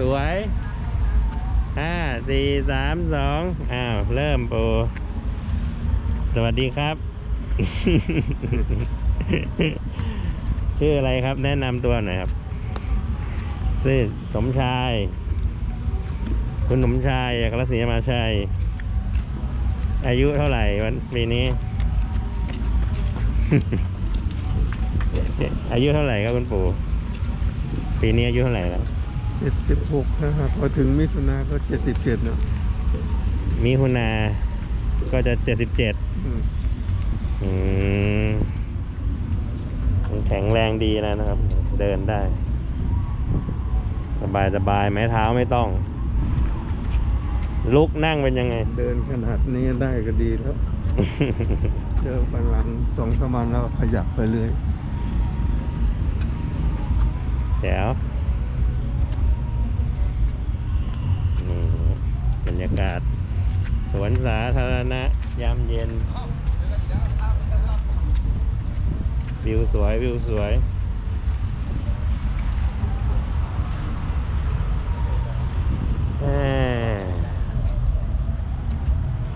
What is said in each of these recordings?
สวยห้าสี่สามสองอ้าว เริ่มปู สวัสดีครับ ชื่ออะไรครับแนะนำตัวหน่อยครับชื่อสมชาย คุณสมชายอัครศรีมาชัย อายุเท่าไหร่วันปีนี้ อายุเท่าไหร่ครับคุณปู่ปีนี้อายุเท่าไหร่แล้ว เจ็ดสิบหกนะครับพอถึงมิถุนาก็เจ็ดสิบเจ็ดเนาะมิถุนาก็จะเจ็ดสิบเจ็ดอืมอืมแข็งแรงดีแล้วนะครับ เดินได้ สบายสบายไม้เท้าไม่ต้อง ลุกนั่งเป็นยังไง เดินขนาดนี้ได้ก็ดีแล้ว เจอพลังสองสามวันแล้วขยับไปเรื่อยแจ๋วนี่บ รรยากาศ สวนสาธารณะ ยามเย็น วิวสวย วิวสวย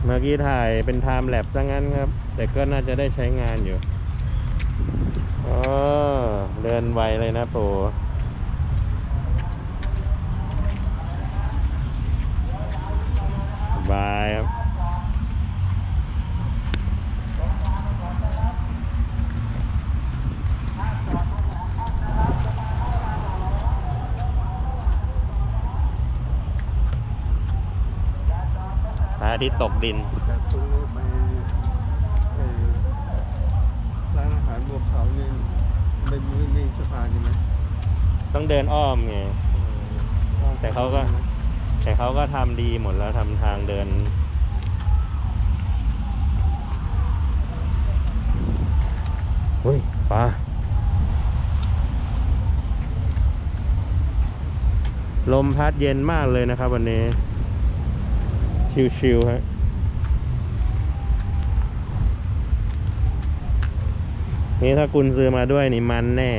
เมื่อกี้ถ่ายเป็นไทม์แลปซะงั้นครับ แต่ก็น่าจะได้ใช้งานอยู่อ๋อเดินไวเลยนะปู่สบายครับ พระ อาทิตย์ตกดินจากตรงนี้ไปไปร้านอาหารบัวขาวนี่ไม่มีมีสะพานใช่ไหมต้องเดินอ้อมไง แต่เขาก็ แต่เขาก็ทำดีหมดแล้วทำทางเดิน เฮ้ยปลาลมพัดเย็นมากเลยนะครับวันนี้ ชิวๆฮะนี่ถ้ากุนซื้อมาด้วยนี่มันแน่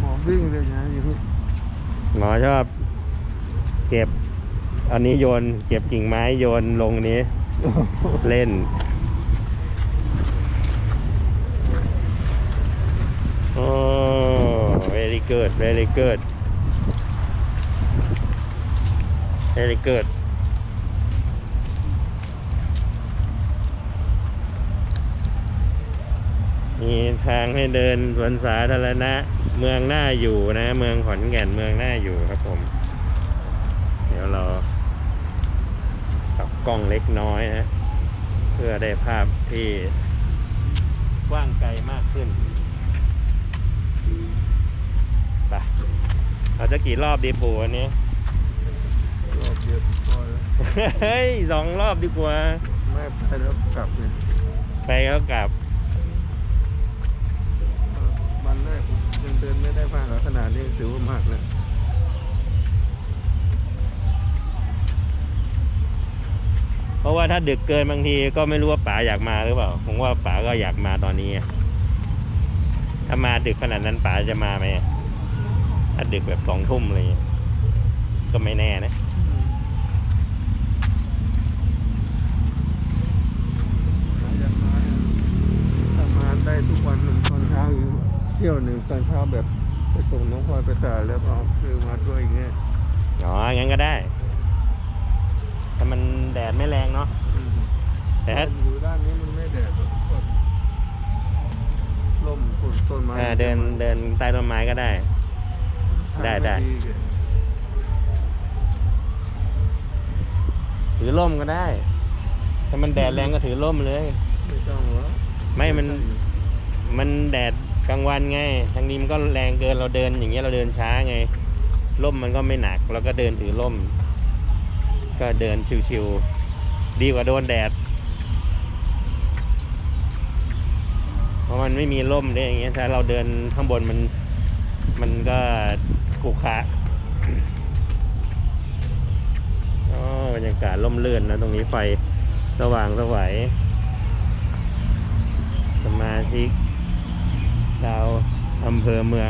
หมอวิ่งเลยนะอยู่ที่หมอชอบ เก็บ อันนี้โยน เก็บกิ่งไม้โยนลงนี้ เล่น โอ้ very good very good very good มีทางให้เดินสวนสาธารณะ เมืองหน้าอยู่นะ เมืองขอนแก่นเมืองหน้าอยู่ครับผม เดี๋ยวเราปรับกล้องเล็กน้อยนะเพื่อได้ภาพที่กว้างไกลมากขึ้นไปเราจะกี่รอบดีปูวันนี้ รอบเดียวพอแล้ว เฮ้ยสองรอบดีกว่า ไม่ไปแล้วกลับเลยไปแล้วกลับ วันแรกยังเดินไม่ได้มากขนาดนี้ถือว่ามากนะเพราะว่าถ้าดึกเกินบางทีก็ไม่รู้ว่าป๋าอยากมาหรือเปล่า ผมว่าป๋าก็อยากมาตอนนี้ ถ้ามาดึกขนาดนั้นป๋าจะมาไหมถ้าดึกแบบสองทุ่มอะไรอย่างเงี้ยก็ไม่แน่นะ อยากมาถ้ามาได้ทุกวันหนึ่งตอนเช้าอยู่เที่ยวหนึ่งตอนเช้าแบบ ไปส่งน้องพลอยไปตลาดแล้วก็เอาซื้อมาด้วยอย่างเงี้ยอ๋อ งั้นก็ได้ถ้ามันแดดไม่แรงเนาะ แต่ถ้าอยู่ด้านนี้มันไม่แดดหรอกก็ร่มต้นต้นไม้เออเดินเดินใต้ต้นไม้ก็ได้ ได้ได้ทางแกถือร่มก็ได้ ถ้ามันแดดแรงก็ถือร่มเลย ไม่ต้องหรอกไม่มัน มันแดด กลางวันไงทางนี้มันก็แรงเกินเราเดินอย่างเงี้ยเราเดินช้าไงร่มมันก็ไม่หนักเราก็เดินถือร่ม ก็เดินชิวๆดีกว่าโดนแดด เพราะมันไม่มีร่มด้วยอย่างเงี้ยถ้าเราเดินข้างบนมันมันก็ขรุขะอ๋อบรรยากาศร่มเรื่นนะ ตรงนี้ไฟสว่างสวัยสมาชิก ชาวอำเภอเมือง